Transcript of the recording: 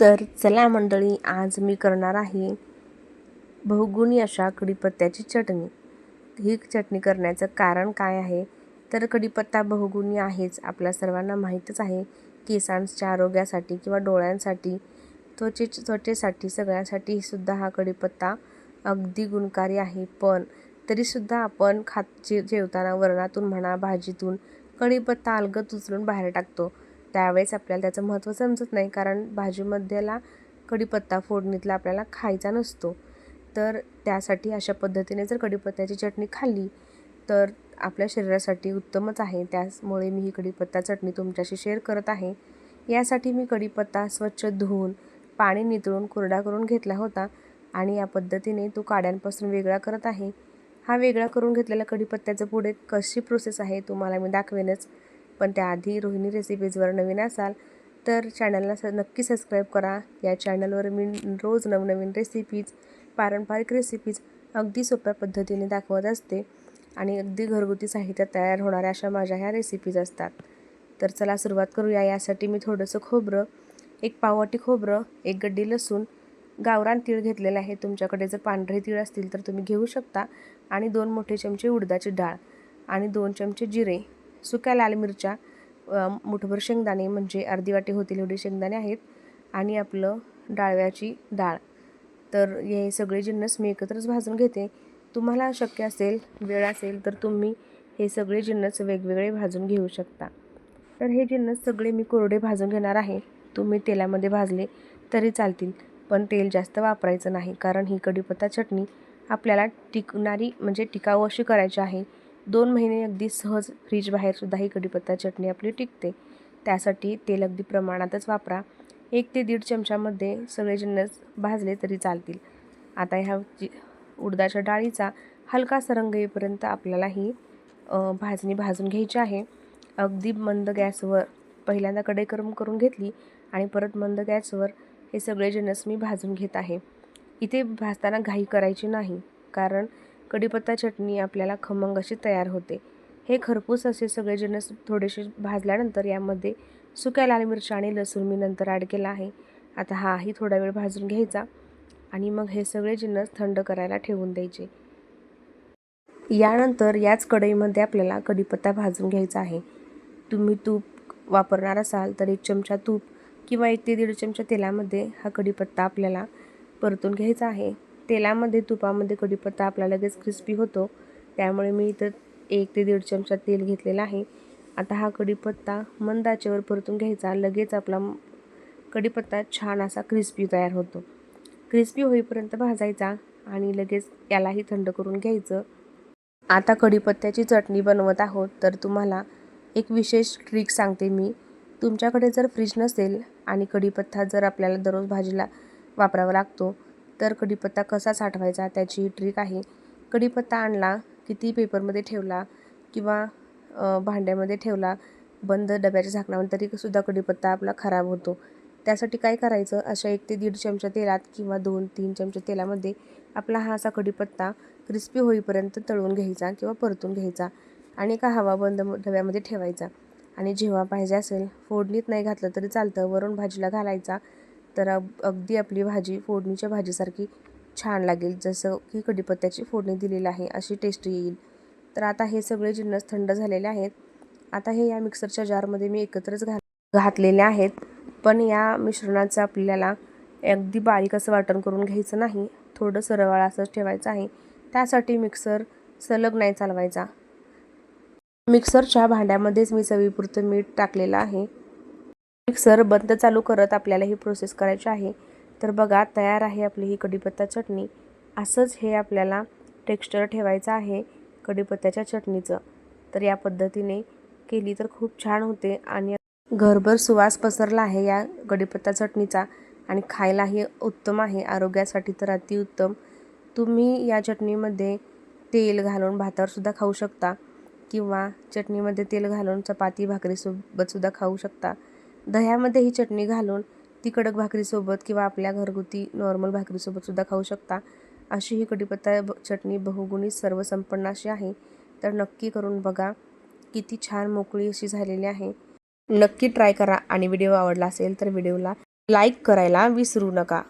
तर चला मंडळी आज मी करणार आहे बहुगुणी अशा कढीपत्त्याची चटणी. ही चटणी करण्याचं कारण काय आहे? तर कढीपत्ता बहुगुणी आहेच आपल्या सर्वांना माहीतच आहे. केसांच्या आरोग्यासाठी किंवा डोळ्यांसाठी त्वचे त्वचेसाठी सगळ्यांसाठी सुद्धा हा कढीपत्ता अगदी गुणकारी आहे. पण तरीसुद्धा आपण खात जे जेवताना वरणातून म्हणा भाजीतून कढीपत्ता अलगत उचलून बाहेर टाकतो. त्यावेळेस आपल्याला त्याचं महत्त्व समजत नाही कारण भाजीमध्येला कढीपत्ता फोडणीतला आपल्याला खायचा नसतो. तर त्यासाठी अशा पद्धतीने जर कढीपत्त्याची चटणी खाल्ली तर आपल्या शरीरासाठी उत्तमच आहे. त्यामुळे मी ही कढीपत्ता चटणी तुमच्याशी शेअर करत आहे. यासाठी मी कढीपत्ता स्वच्छ धुवून पाणी नितळून कोरडा करून घेतला होता आणि या पद्धतीने तो काड्यांपासून वेगळा करत आहे. हा वेगळा करून घेतलेला कढीपत्त्याचं पुढे कशी प्रोसेस आहे तुम्हाला मी दाखवेनच. पण त्याआधी रोहिणी रेसिपीजवर नवीन असाल तर चॅनलला स नक्की सबस्क्राईब करा. या चॅनलवर मी रोज नवनवीन रेसिपीज पारंपरिक रेसिपीज अगदी सोप्या पद्धतीने दाखवत असते आणि अगदी घरगुती साहित्यात तयार होणाऱ्या अशा माझ्या ह्या रेसिपीज असतात. तर चला सुरुवात करूया. यासाठी मी थोडंसं खोबरं एक पाववाटी खोबरं एक गड्डी लसूण गावरान तीळ घेतलेलं आहे. तुमच्याकडे जर पांढरे तीळ असतील तर तुम्ही घेऊ शकता. आणि दोन मोठे चमचे उडदाची डाळ आणि दोन चमचे जिरे. सुक्या लाल मिरच्या मुठभर शेंगदाणे म्हणजे अर्धी वाटी होतील एवढे शेंगदाणे आहेत. आणि आपलं डाळव्याची डाळ. तर हे सगळे जिन्नस मी एकत्रच भाजून घेते. तुम्हाला शक्य असेल वेळ असेल तर तुम्ही हे सगळे जिन्नस वेगवेगळे भाजून घेऊ शकता. तर हे जिन्नस सगळे मी कोरडे भाजून घेणार आहे. तुम्ही तेलामध्ये भाजले तरी चालतील पण तेल जास्त वापरायचं नाही कारण ही कढीपत्ता चटणी आपल्याला टिकणारी म्हणजे टिकाऊ अशी करायची आहे. दोन महिने अगदी सहज फ्रीज बाहेरसुद्धा ही कढीपत्ता चटणी आपली टिकते. त्यासाठी तेल अगदी प्रमाणातच वापरा. एक ते दीड चमच्यामध्ये सगळे जिन्नस भाजले तरी चालतील. आता ह्या जी उडदाच्या डाळीचा हलका सरंग येईपर्यंत आपल्याला ही भाजणी भाजून घ्यायची आहे. अगदी मंद गॅसवर पहिल्यांदा कढई गरम करून घेतली आणि परत मंद गॅसवर हे सगळे जिन्नस मी भाजून घेत आहे. इथे भाजताना घाई करायची नाही कारण कढीपत्ता चटणी आपल्याला खमंग अशी तयार होते. हे खरपूस असे सगळे जिनस थोडेसे भाजल्यानंतर यामध्ये सुक्या लाल मिरच्या आणि लसूण मी नंतर ॲड केला आहे. आता हाही थोडा वेळ भाजून घ्यायचा आणि मग हे सगळे जिन्नस थंड करायला ठेवून द्यायचे. यानंतर याच कढईमध्ये आपल्याला कढीपत्ता भाजून घ्यायचा आहे. तुम्ही तूप वापरणार असाल तर एक चमचा तूप किंवा एक ते दीड चमचा तेलामध्ये हा कढीपत्ता आपल्याला परतून घ्यायचा आहे. तेलामध्ये तुपामध्ये कढीपत्ता आपला लगेच क्रिस्पी होतो. त्यामुळे मी इथं एक ते दीड चमचा तेल घेतलेला आहे. आता हा कढीपत्ता मंद आचेवर परतून घ्यायचा. लगेच आपला कढीपत्ता छान असा क्रिस्पी तयार होतो. क्रिस्पी होईपर्यंत भाजायचा आणि लगेच यालाही थंड करून घ्यायचं. आता कढीपत्त्याची चटणी बनवत आहोत. तर तुम्हाला एक विशेष ट्रिक सांगते मी. तुमच्याकडे जर फ्रीज नसेल आणि कढीपत्ता जर आपल्याला दररोज भाजीला वापरावा लागतो तर कढीपत्ता कसा साठवायचा त्याची ट्रिक आहे. कढीपत्ता आणला किती पेपरमध्ये ठेवला किंवा भांड्यामध्ये ठेवला बंद डब्याच्या झाकणावर तरी सुद्धा कढीपत्ता आपला खराब होतो. त्यासाठी काय करायचं? अशा एक ते दीड चमचा तेलात किंवा दोन तीन चमचे तेलामध्ये आपला हा असा कढीपत्ता क्रिस्पी होईपर्यंत तळून घ्यायचा किंवा परतून घ्यायचा आणि एका हवा बंद डब्यामध्ये ठेवायचा. आणि जेव्हा पाहिजे असेल फोडणीत नाही घातलं तरी चालतं. वरून भाजीला घालायचा तर अगदी आपली भाजी फोडणीच्या भाजीसारखी छान लागेल जसं की कढीपत्त्याची फोडणी दिलेली आहे अशी टेस्ट येईल. तर आता हे सगळे जिन्नस थंड झालेले आहेत. आता हे या मिक्सरच्या जारमध्ये मी एकत्रच घा घातलेले आहेत. पण या मिश्रणाचं आपल्याला अगदी बारीक असं वाटण करून घ्यायचं नाही. थोडं सरवाळ असंच ठेवायचं आहे. त्यासाठी मिक्सर सलग नाही चालवायचा. मिक्सरच्या भांड्यामध्येच मी चवीपुरतं मीठ टाकलेलं आहे. मिक्सर बंद चालू करत आपल्याला ही प्रोसेस करायची आहे. तर बघा तयार आहे आपली ही कढीपत्ता चटणी. असंच हे आपल्याला टेक्स्चर ठेवायचं आहे कढीपत्त्याच्या चटणीचं. तर या पद्धतीने केली तर खूप छान होते आणि घरभर सुवास पसरला आहे या कढीपत्ता चटणीचा आणि खायलाही उत्तम आहे आरोग्यासाठी तर अतिउत्तम. तुम्ही या चटणीमध्ये तेल घालून भातावरसुद्धा खाऊ शकता किंवा चटणीमध्ये तेल घालून चपाती भाकरीसोबतसुद्धा खाऊ शकता. दह्यामध्ये ही चटणी घालून ती कडक भाकरीसोबत किंवा आपल्या घरगुती नॉर्मल भाकरीसोबतसुद्धा खाऊ शकता. अशी ही कढीपत्ता चटणी बहुगुणी सर्वसंपन्न अशी आहे. तर नक्की करून बघा. किती छान मोकळी अशी झालेली आहे. नक्की ट्राय करा आणि व्हिडिओ आवडला असेल तर व्हिडिओला लाईक करायला विसरू नका.